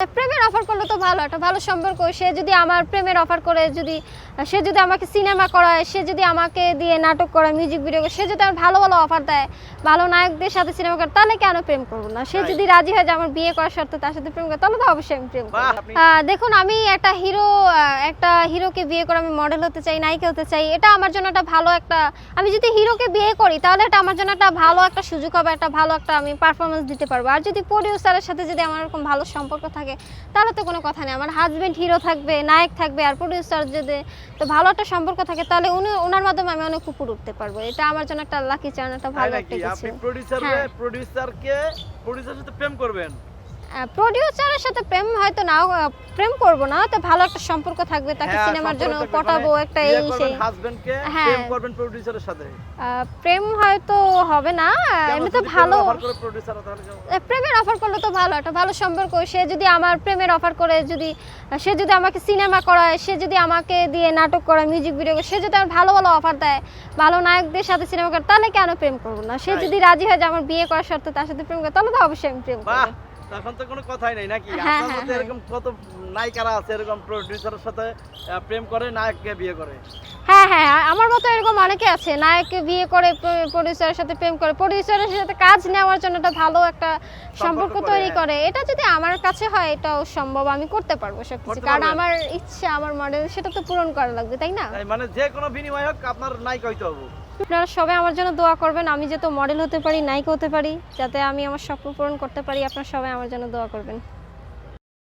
প্রেমের অফার করলে তো ভালো, একটা ভালো সম্পর্ক। সে যদি আমার প্রেমের অফার করে, যদি সে যদি আমাকে সিনেমা করায় সে যদি আমাকে দিয়ে নাটক করায় মিউজিক ভিডিও সে যদি আমার ভালো ভালো অফার দেয় ভালো নায়কদের সাথে সিনেমা করে তাহলে কেন প্রেম করব না? সে যদি রাজি হয় যে আমার বিয়ে করার শর্তে তার সাথে প্রেম করে তাহলে তো অবশ্যই আমি প্রেম করব। দেখুন আমি একটা হিরো একটা হিরোকে বিয়ে করে আমি মডেল হতে চাই নায়িকা হতে চাই এটা আমার জন্য একটা ভালো একটা আমি যদি হিরোকে বিয়ে করি তাহলে এটা আমার জন্য একটা ভালো একটা সুযোগ হবে একটা ভালো একটা আমি পারফরমেন্স দিতে পারব। আর যদি প্রডিউসারের সাথে যদি আমার এরকম ভালো সম্পর্ক থাকে তাহলে তো কোনো কথা নেই। আমার হাজব্যান্ড হিরো থাকবে নায়ক থাকবে আর প্রডিউসার যদি তো ভালো একটা সম্পর্ক থাকে তাহলে উনি ওনার মাধ্যমে আমি অনেক উপর উঠতে পারব। এটা আমার জন্য একটা লাকি চান একটা ভালো একটা কিছু। আপনি প্রোডিউসার প্রোডিউসারকে প্রোডিউসার সাথে প্রেম করবেন? প্রডিউসারের সাথে প্রেম হয়তো নাও প্রেম করব না তো ভালো একটা সম্পর্ক থাকবে তাকে হ্যাঁ, সিনেমার জন্য পটাবো মানে একটা এই সেই হাজবেন্ডকে হ্যাঁ। প্রেম করবেন প্রডিউসারের সাথে। প্রেম হয়তো হবে না এমনি তো ভালো প্রেমের অফার করলে তো ভালো একটা ভালো সম্পর্ক। সে যদি আমার প্রেমের অফার করে যদি সে যদি আমাকে সিনেমা করায় সে যদি আমাকে দিয়ে নাটক করায় মিউজিক ভিডিও সে যদি আমার ভালো ভালো অফার দেয় ভালো নায়কদের সাথে সিনেমা করে তাহলে কেন প্রেম করব না? সে যদি রাজি হয় যে আমার বিয়ে করার শর্তে তার সাথে প্রেম করে তাহলে তো অবশ্যই আমি প্রেম করব। তখন তো কোনো কথাই নাই নাকি? হ্যাঁ, আপনার হ্যাঁ, মধ্যে হ্যাঁ। এরকম কত নায়িকারা আছে এরকম প্রডিউসারের সাথে প্রেম করে নায়ককে বিয়ে করে? হ্যাঁ হ্যাঁ আমার মতো এরকম অনেকে আছে নায়ককে বিয়ে করে প্রডিউসারের সাথে প্রেম করে। প্রডিউসারের সাথে কাজ নেওয়ার জন্য একটা ভালো একটা সম্পর্ক তৈরি। করে। এটা যদি আমার কাছে হয় এটাও সম্ভব। আমি করতে পারব সব কিছু কারণ আমার ইচ্ছা আমার মডেল সেটা তো পূরণ করা লাগবে তাই না? মানে যে কোনো বিনিময় হোক আপনার নায়িকা হইতে হবে। আপনারা সবাই আমার জন্য দোয়া করবেন, আমি যাতে মডেল হতে পারি নায়িকা হতে পারি, যাতে আমি আমার স্বপ্ন পূরণ করতে পারি, আপনারা সবাই আমার জন্য দোয়া করবেন।